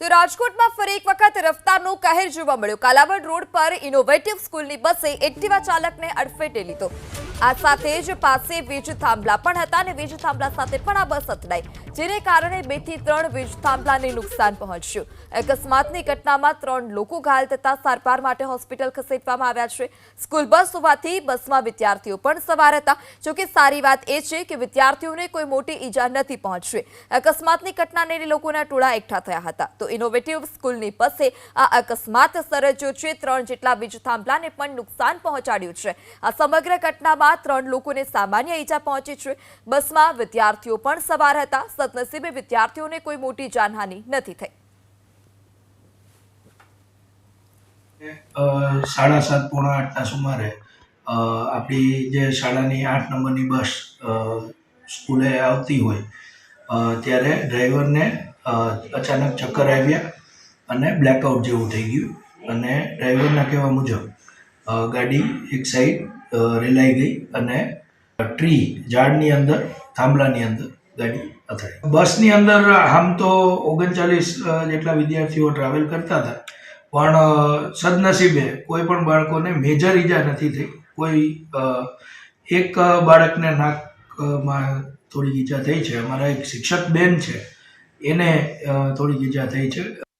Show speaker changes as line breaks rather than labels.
તો રાજકોટમાં ફરી એક વખત રફતારનો કહેર જોવા મળ્યો. કાલાવડ રોડ પર ઇનોવેટિવ સ્કૂલની બસે એક્ટિવા ચાલકને અડફેટે લીધો. આ સાથે જ પાસે વીજ થાંભલા પણ હતા અને વીજ થાંભલા સાથે પણ આ બસ અથડાઈ, જેને કારણે બેથી ત્રણ વીજ થાંભલાને નુકસાન પહોંચ્યું. અકસ્માતની ઘટનામાં ત્રણ લોકો ઘાયલ થતા સારવાર માટે હોસ્પિટલ ખસેડવામાં આવ્યા છે. સ્કૂલ બસ હોવાથી બસમાં વિદ્યાર્થીઓ પણ સવાર હતા. જોકે સારી વાત એ છે કે વિદ્યાર્થીઓને કોઈ મોટી ઈજા નથી પહોંચી અકસ્માતની ઘટનાને લોકોના ટોળા એકઠા થયા હતા. તો ઇનોવેટિવ સ્કૂલની બસે આ અકસ્માત સર્જ્યો છે. ત્રણ જેટલા વીજ થાંભલાને પણ નુકસાન પહોંચાડ્યું છે. આ સમગ્ર ઘટનામાં ત્રણ લોકોને સામાન્ય ઈજા પહોંચી છે. બસમાં વિદ્યાર્થીઓ પણ સવાર હતા. સદનસીબે વિદ્યાર્થીઓને કોઈ મોટી જાનહાનિ નથી થઈ.
સાડા સાત, પોણા આઠના સુમારે આપણી જે શાળાની આઠ નંબરની બસ સ્કૂલે આવતી હોય ત્યારે ડ્રાઈવરને અચાનક ચક્કર આવ્યા અને બ્લેકઆઉટ જેવું થઈ ગયું. અને ડ્રાઈવરના કહેવા મુજબ ગાડી એક સાઈડ રેલાઈ ગઈ અને ટ્રી ઝાડની અંદર, થાંભલાની અંદર ગાડી અથડાઈ. બસની અંદર આમ તો ઓગણચાલીસ જેટલા વિદ્યાર્થીઓ ટ્રાવેલ કરતા હતા. પણ સદનસીબે કોઈ પણ બાળકોને મેજર ઈજા નથી થઈ. કોઈ એક બાળકને નાકમાં થોડીક ઈજા થઈ છે. અમારા એક શિક્ષક બેન છે એને થોડીક ઈજા થઈ છે.